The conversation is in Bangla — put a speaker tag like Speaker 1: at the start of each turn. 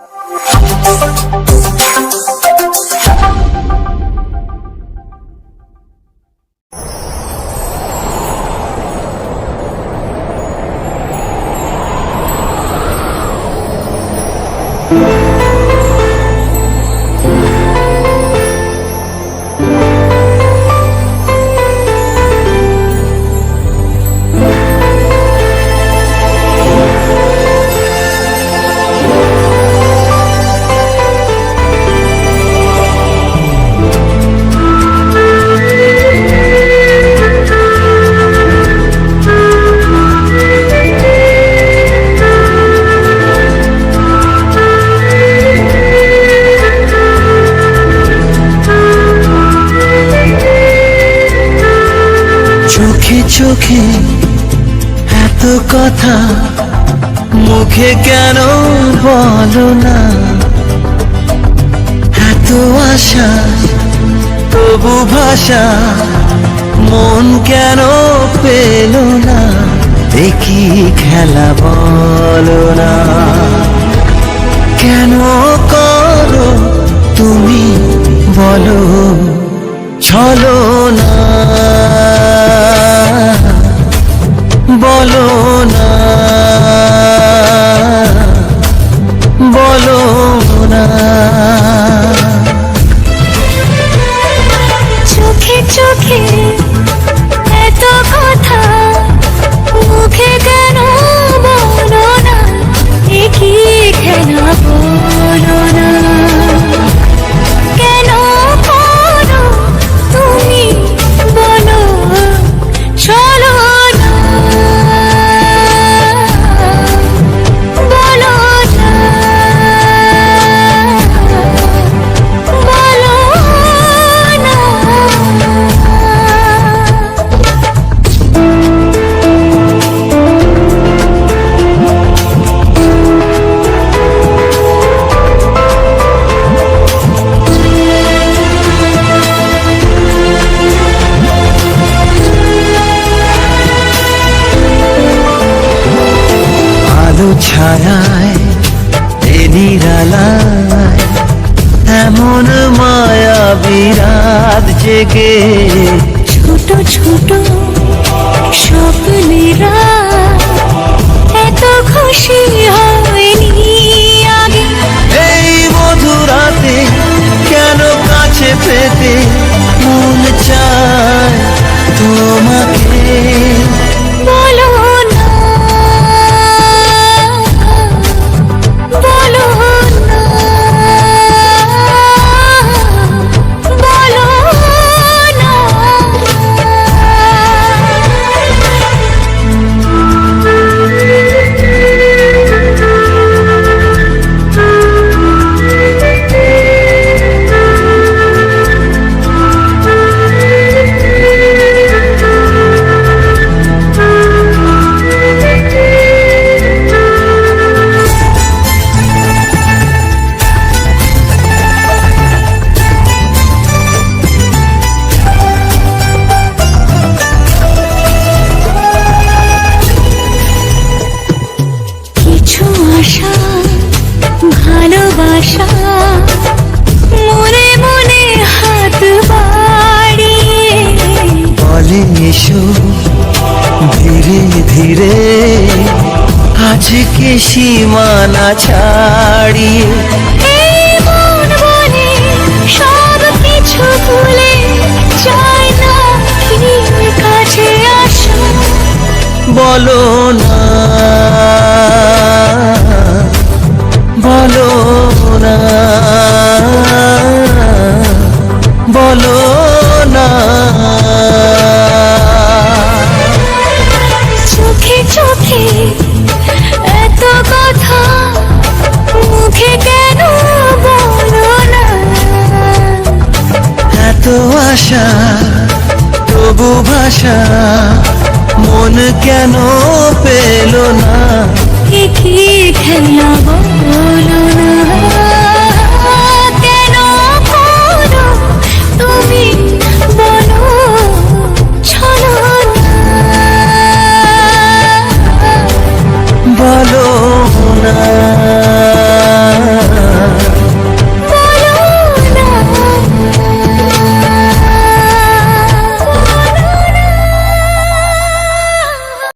Speaker 1: We'll. চোখে এত কথা মুখে কেন বলো না? এত আশা, তবু ভাষা মন কেন পেল না? দেখি খেলা বলো না। কেন আলো নিরালায় এমন মায়া বিরাট জেগে।
Speaker 2: ছোট ছোট স্বপ্নেরা এত খুশি হয়নি আশা ভালোবাসা মনে মনে হাত বাড়িয়ে।
Speaker 1: বলে এসো ধীরে ধীরে আজকে সীমানা ছাড়িয়ে।
Speaker 2: সব কিছু ভুলে চায় না কাছে আসো।
Speaker 1: বলো আশা তবু ভাষা মন কেন পেল না?
Speaker 2: কি খেলা